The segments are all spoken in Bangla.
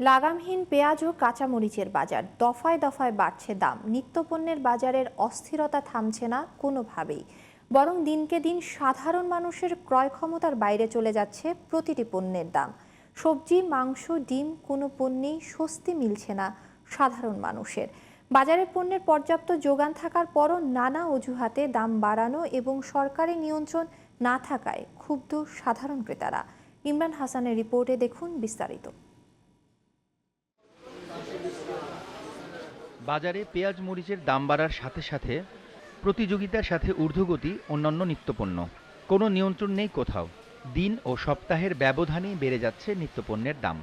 লাগামহীন পেঁয়াজ ও কাঁচামরিচের বাজার। দফায় দফায় বাড়ছে দাম। নিত্যপণ্যের বাজারের অস্থিরতা থামছে না কোনোভাবেই। বরং দিনকে দিন সাধারণ মানুষের ক্রয় ক্ষমতার বাইরে চলে যাচ্ছে প্রতিটি পণ্যের দাম। সবজি, মাংস, ডিম কোনো পণ্যেই স্বস্তি মিলছে না সাধারণ মানুষের। বাজারে পণ্যের পর্যাপ্ত যোগান থাকার পরও নানা অজুহাতে দাম বাড়ানো এবং সরকারি নিয়ন্ত্রণ না থাকায় ক্ষুব্ধ সাধারণ ক্রেতারা। ইমরান হাসানের রিপোর্টে দেখুন বিস্তারিত। বাজারে পেঁয়াজ মরিচের দাম বাড়ার সাথে সাথে প্রতিযোগিতার সাথে ঊর্ধ্বগতি অন্যান্য নিত্যপণ্য। কোনো নিয়ন্ত্রণ নেই কোথাও। দিন ও সপ্তাহের ব্যবধানেই বেড়ে যাচ্ছে নিত্যপণ্যের দাম।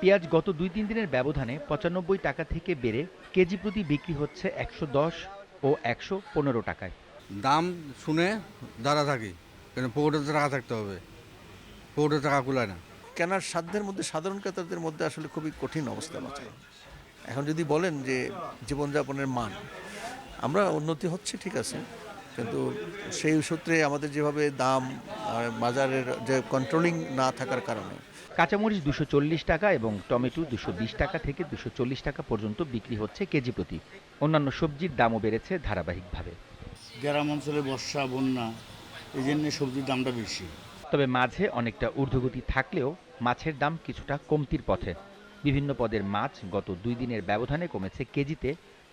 পেঁয়াজ গত দুই তিন দিনের ব্যবধানে পঁচানব্বই টাকা থেকে বেড়ে কেজি প্রতি বিক্রি হচ্ছে একশো দশ ও একশো পনেরো টাকায়। দাম শুনে দাঁড়া থাকি কেন পকেটে তো টাকা থাকতে হবে? পকেটে টাকা কুলায় না। কেনার সাধ্যের মধ্যে সাধারণ ক্রেতাদের মধ্যে আসলে খুবই কঠিন অবস্থা। বাঁচানো এখন যদি বলেন যে জীবনযাপনের মান আমরা উন্নতি হচ্ছে ঠিক আছে। কিন্তু সেই সূত্রে আমাদের যেভাবে দাম আর বাজারের যে কন্ট্রোলিং না থাকার কারণে। কাঁচামরিচ দুশো চল্লিশ টাকা এবং টমেটো দুশো বিশ টাকা থেকে দুশো চল্লিশ টাকা পর্যন্ত বিক্রি হচ্ছে কেজি প্রতি। অন্যান্য সবজির দামও বেড়েছে ধারাবাহিকভাবে। গ্রাম অঞ্চলে বর্ষা বন্যা এই জন্য সবজির দামটা বেশি। তবে মাঝে অনেকটা ঊর্ধ্বগতি থাকলেও মাছের দাম কিছুটা কমতির পথে। বিভিন্ন পদের মাছ গত দুই দিনের ব্যবধানে কমেছে কেজিতে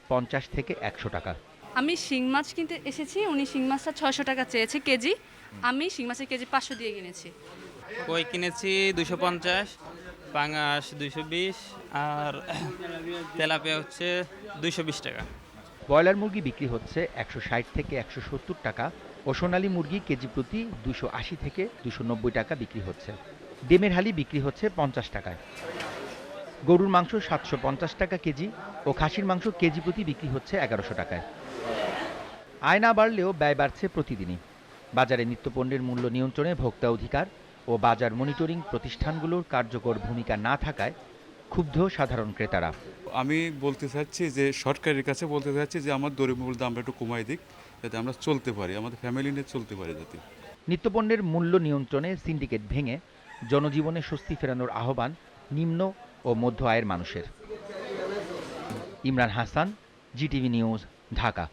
পঞ্চাশ থেকে একশো টাকা। আমি শিং মাছ কিনতে এসেছি উনি শিং মাছটা ছয়শো টাকা চেয়েছে কেজি। আমি শিং মাছের কেজি পাঁচশো দিয়ে কিনেছি। কই কিনেছি? দুশো পঞ্চাশ পাঙাশ দুইশো বিশ আর তেলাপিয়া হচ্ছে দুশো বিশ টাকা। ব্রয়লার মুরগি বিক্রি হচ্ছে একশো ষাট থেকে একশো সত্তর টাকা ও সোনালী মুরগি কেজি প্রতি দুশো আশি থেকে দুশো নব্বই টাকা বিক্রি হচ্ছে। ডিমের হালি বিক্রি হচ্ছে পঞ্চাশ টাকায়। গরুর মাংস সাতশো পঞ্চাশ টাকা কেজি ও খাসির মাংস কেজি প্রতি বিক্রি হচ্ছে এগারোশো টাকায়। আয় না বাড়লেও ব্যয় বাড়ছে প্রতিদিনই। বাজারে নিত্যপণ্যের মূল্য নিয়ন্ত্রণে ভোক্তা অধিকার ও বাজার মনিটরিং প্রতিষ্ঠানগুলোর কার্যকর ভূমিকা না থাকায় ক্ষুব্ধ সাধারণ ক্রেতারা। আমি বলতে চাচ্ছি যে সরকারের কাছে বলতে চাচ্ছি যে আমার দ্রব্যমূল্য দামটা একটু কমাই দিক যাতে আমরা চলতে পারি আমাদের ফ্যামিলি নিয়ে চলতে পারি যাতে। নিত্যপণ্যের মূল্য নিয়ন্ত্রণে সিন্ডিকেট ভেঙে জনজীবনে স্বস্তি ফেরানোর আহ্বান নিম্ন ও মধ্য আয়ের মানুষের। Imran Hasan GTV news Dhaka.